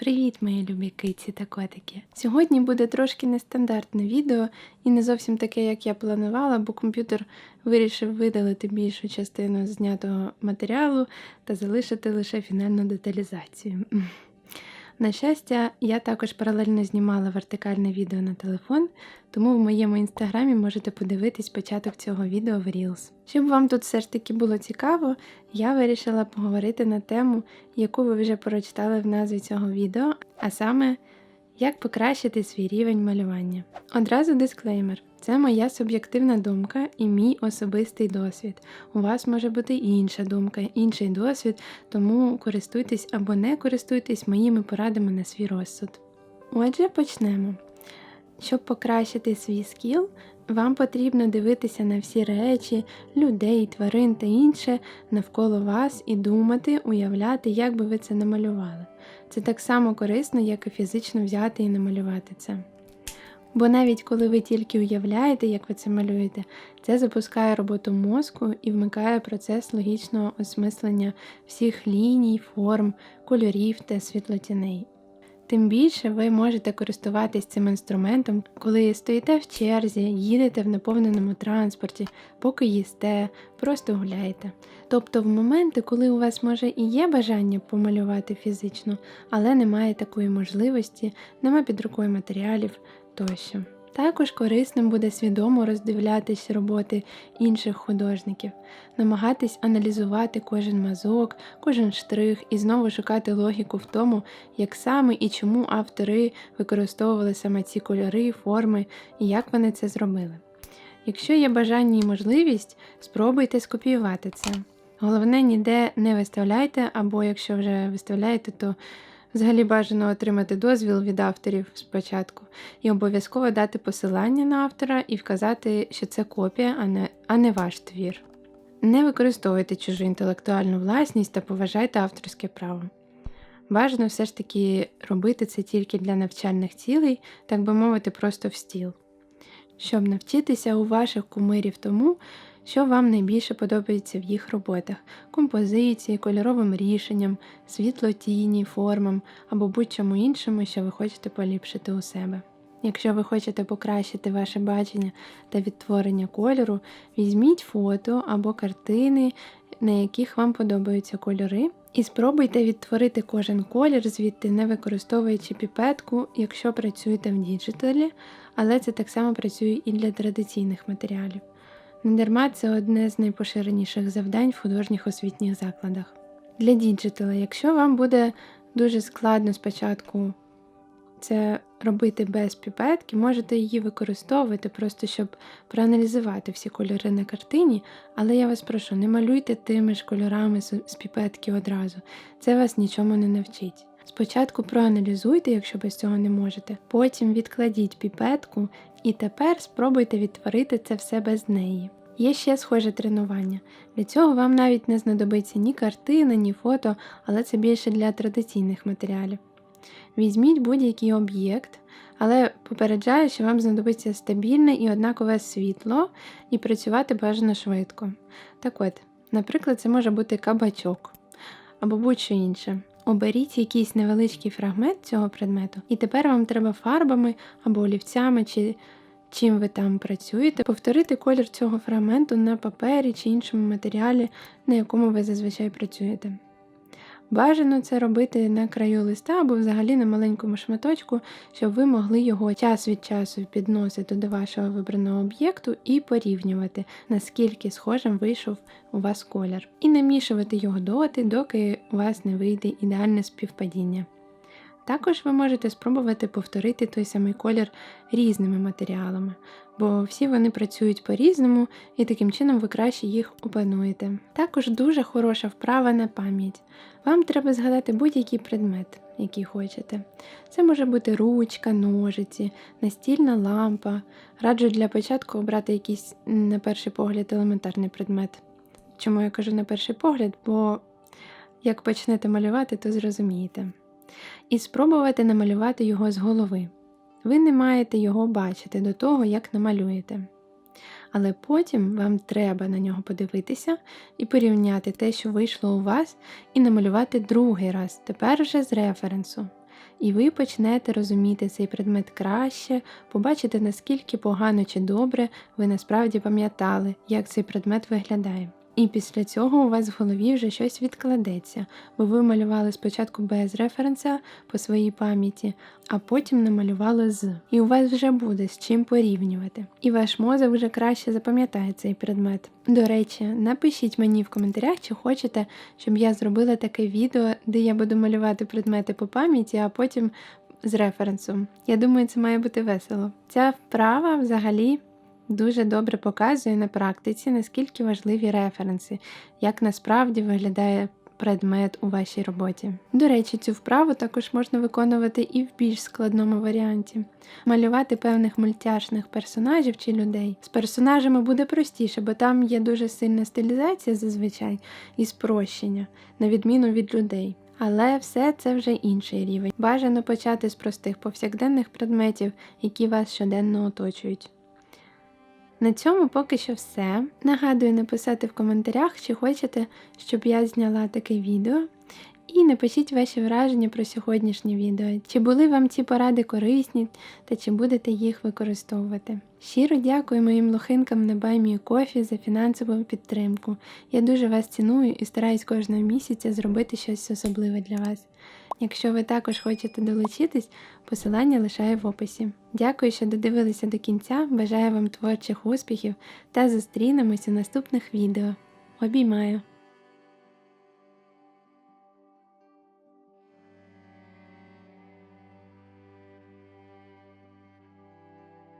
Привіт, мої любі киці та котики! Сьогодні буде трошки нестандартне відео і не зовсім таке, як я планувала, бо комп'ютер вирішив видалити більшу частину знятого матеріалу та залишити лише фінальну деталізацію. На щастя, я також паралельно знімала вертикальне відео на телефон, тому в моєму інстаграмі можете подивитись початок цього відео в Reels. Щоб вам тут все ж таки було цікаво, я вирішила поговорити на тему, яку ви вже прочитали в назві цього відео, а саме як покращити свій рівень малювання. Одразу дисклеймер. Це моя суб'єктивна думка і мій особистий досвід. У вас може бути інша думка, інший досвід, тому користуйтесь або не користуйтесь моїми порадами на свій розсуд. Отже, почнемо. Щоб покращити свій скіл, вам потрібно дивитися на всі речі, людей, тварин та інше навколо вас і думати, уявляти, як би ви це намалювали. Це так само корисно, як і фізично взяти і намалювати це. Бо навіть коли ви тільки уявляєте, як ви це малюєте, це запускає роботу мозку і вмикає процес логічного осмислення всіх ліній, форм, кольорів та світлотіней. Тим більше ви можете користуватись цим інструментом, коли стоїте в черзі, їдете в наповненому транспорті, поки їсте, просто гуляєте. Тобто в моменти, коли у вас може і є бажання помалювати фізично, але немає такої можливості, нема під рукою матеріалів тощо. Також корисним буде свідомо роздивлятись роботи інших художників, намагатись аналізувати кожен мазок, кожен штрих і знову шукати логіку в тому, як саме і чому автори використовували саме ці кольори, форми і як вони це зробили. Якщо є бажання і можливість, спробуйте скопіювати це. Головне, ніде не виставляйте, або якщо вже виставляєте, то Взагалі бажано отримати дозвіл від авторів спочатку і обов'язково дати посилання на автора і вказати, що це копія, а не, а не ваш твір. Не використовуйте чужу інтелектуальну власність та поважайте авторське право. Бажано все ж таки робити це тільки для навчальних цілей, так би мовити, просто в стіл. Щоб навчитися у ваших кумирів тому, що вам найбільше подобається в їх роботах: композиції, кольоровим рішенням, світло-тіні, формам або будь-чому іншому, що ви хочете поліпшити у себе. Якщо ви хочете покращити ваше бачення та відтворення кольору, візьміть фото або картини, на яких вам подобаються кольори, і спробуйте відтворити кожен колір, звідти не використовуючи піпетку, якщо працюєте в діджиталі, але це так само працює і для традиційних матеріалів. Недарма це одне з найпоширеніших завдань в художніх освітніх закладах. Для діджитала, якщо вам буде дуже складно спочатку це робити без піпетки, можете її використовувати просто щоб проаналізувати всі кольори на картині, але я вас прошу, не малюйте тими ж кольорами з піпетки одразу. Це вас нічому не навчить. Спочатку проаналізуйте, якщо без цього не можете, потім відкладіть піпетку і тепер спробуйте відтворити це все без неї. Є ще схоже тренування. Для цього вам навіть не знадобиться ні картина, ні фото, але це більше для традиційних матеріалів. Візьміть будь-який об'єкт, але попереджаю, що вам знадобиться стабільне і однакове світло і працювати бажано швидко. Так от, наприклад, це може бути кабачок або будь-що інше. Оберіть якийсь невеличкий фрагмент цього предмету, і тепер вам треба фарбами або олівцями, чи чим ви там працюєте, повторити колір цього фрагменту на папері чи іншому матеріалі, на якому ви зазвичай працюєте. Бажано це робити на краю листа або взагалі на маленькому шматочку, щоб ви могли його час від часу підносити до вашого вибраного об'єкту і порівнювати, наскільки схожим вийшов у вас колір, і намішувати його доти, доки у вас не вийде ідеальне співпадіння. Також ви можете спробувати повторити той самий колір різними матеріалами, бо всі вони працюють по-різному і таким чином ви краще їх опануєте. Також дуже хороша вправа на пам'ять. Вам треба згадати будь-який предмет, який хочете. Це може бути ручка, ножиці, настільна лампа. Раджу для початку обрати якийсь, на перший погляд, елементарний предмет. Чому я кажу на перший погляд? Бо як почнете малювати, то зрозумієте і спробувати намалювати його з голови. Ви не маєте його бачити до того, як намалюєте. Але потім вам треба на нього подивитися і порівняти те, що вийшло у вас, і намалювати другий раз, тепер вже з референсу. і ви почнете розуміти цей предмет краще, побачите, наскільки погано чи добре ви насправді пам'ятали, як цей предмет виглядає. І після цього у вас в голові вже щось відкладеться, бо ви малювали спочатку без референса по своїй пам'яті, а потім намалювали з. І у вас вже буде з чим порівнювати. І ваш мозок вже краще запам'ятає цей предмет. До речі, напишіть мені в коментарях, чи хочете, щоб я зробила таке відео, де я буду малювати предмети по пам'яті, а потім з референсом. Я думаю, це має бути весело. Ця вправа взагалі дуже добре показує на практиці, наскільки важливі референси, як насправді виглядає предмет у вашій роботі. До речі, цю вправу також можна виконувати і в більш складному варіанті. Малювати певних мультяшних персонажів чи людей. З персонажами буде простіше, бо там є дуже сильна стилізація зазвичай і спрощення, на відміну від людей. Але все це вже інший рівень. Бажано почати з простих повсякденних предметів, які вас щоденно оточують. На цьому поки що все. Нагадую написати в коментарях, чи хочете, щоб я зняла таке відео. І напишіть ваші враження про сьогоднішнє відео. Чи були вам ці поради корисні та чи будете їх використовувати. Щиро дякую моїм лохинкам на Баймі Кофі за фінансову підтримку. Я дуже вас ціную і стараюсь кожного місяця зробити щось особливе для вас. Якщо ви також хочете долучитись, посилання лишаю в описі. Дякую, що додивилися до кінця. Бажаю вам творчих успіхів та зустрінемось у наступних відео. Обіймаю!